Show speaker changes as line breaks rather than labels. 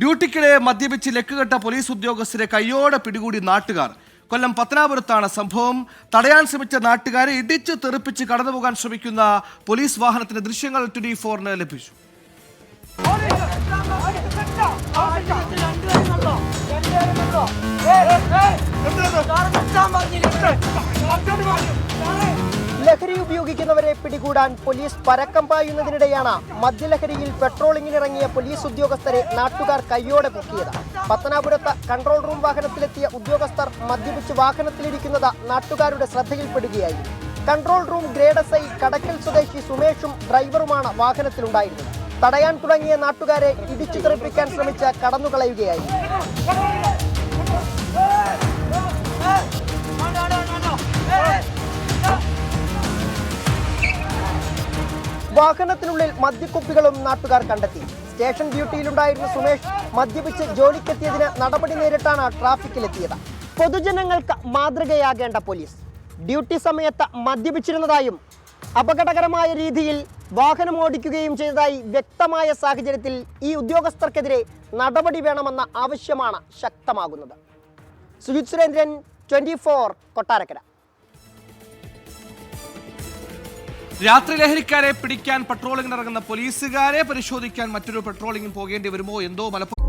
ഡ്യൂട്ടിക്കിടെ മദ്യപിച്ച് ലക്കുകെട്ട പോലീസ് ഉദ്യോഗസ്ഥരെ കയ്യോടെ പിടികൂടി നാട്ടുകാർ. കൊല്ലം പത്തനാപുരത്താണ് സംഭവം. തടയാൻ ശ്രമിച്ച നാട്ടുകാരെ ഇടിച്ച് തെറിപ്പിച്ച് കടന്നുപോകാൻ ശ്രമിക്കുന്ന പോലീസ് വാഹനത്തിന്റെ ദൃശ്യങ്ങൾ ട്വന്റി ഫോറിന് ലഭിച്ചു.
ലഹരി ഉപയോഗിക്കുന്നവരെ പിടികൂടാൻ പോലീസ് പരക്കം പായുന്നതിനിടെയാണ് മദ്യലഹരിയിൽ പെട്രോളിങ്ങിനിറങ്ങിയ പോലീസ് ഉദ്യോഗസ്ഥരെ നാട്ടുകാർ കയ്യോടെ പൊക്കിയത്. പത്തനാപുരത്ത് കൺട്രോൾ റൂം വാഹനത്തിലെത്തിയ ഉദ്യോഗസ്ഥർ മദ്യപിച്ച് വാഹനത്തിലിരിക്കുന്നത് നാട്ടുകാരുടെ ശ്രദ്ധയിൽപ്പെടുകയായിരുന്നു control room grade S I Kadakkal സ്വദേശി സുമേഷും ഡ്രൈവറുമാണ് വാഹനത്തിലുണ്ടായിരുന്നത്. തടയാൻ തുടങ്ങിയ നാട്ടുകാരെ ഇടിച്ചു തെറിപ്പിക്കാൻ ശ്രമിച്ച് കടന്നുകളയുകയായിരുന്നു വാഹനത്തിനുള്ളിൽ മദ്യക്കുപ്പികളും നാട്ടുകാർ കണ്ടെത്തി. സ്റ്റേഷൻ ഡ്യൂട്ടിയിലുണ്ടായിരുന്ന സുമേഷ് മദ്യപിച്ച് ജോലിക്കെത്തിയതിന് നടപടി നേരിട്ടാണ് ട്രാഫിക്കിലെത്തിയത്. പൊതുജനങ്ങൾക്ക് മാതൃകയാകേണ്ട പോലീസ്. ഡ്യൂട്ടി സമയത്ത് മദ്യപിച്ചിരുന്നതായും അപകടകരമായ രീതിയിൽ വാഹനം ഓടിക്കുകയും ചെയ്തതായി വ്യക്തമായ സാഹചര്യത്തിൽ ഈ ഉദ്യോഗസ്ഥർക്കെതിരെ നടപടി വേണമെന്ന ആവശ്യമാണ് ശക്തമാകുന്നത്. സുജിത് സുരേന്ദ്രൻ ട്വന്റി കൊട്ടാരക്കര.
രാത്രി ലഹരിക്കാരെ പിടിക്കാൻ പട്രോളിംഗിനിറങ്ങുന്ന പോലീസുകാരെ പരിശോധിക്കാൻ മറ്റൊരു പട്രോളിംഗിൽ പോകേണ്ടി വരുമോ? എന്തോ മലപ്പുറം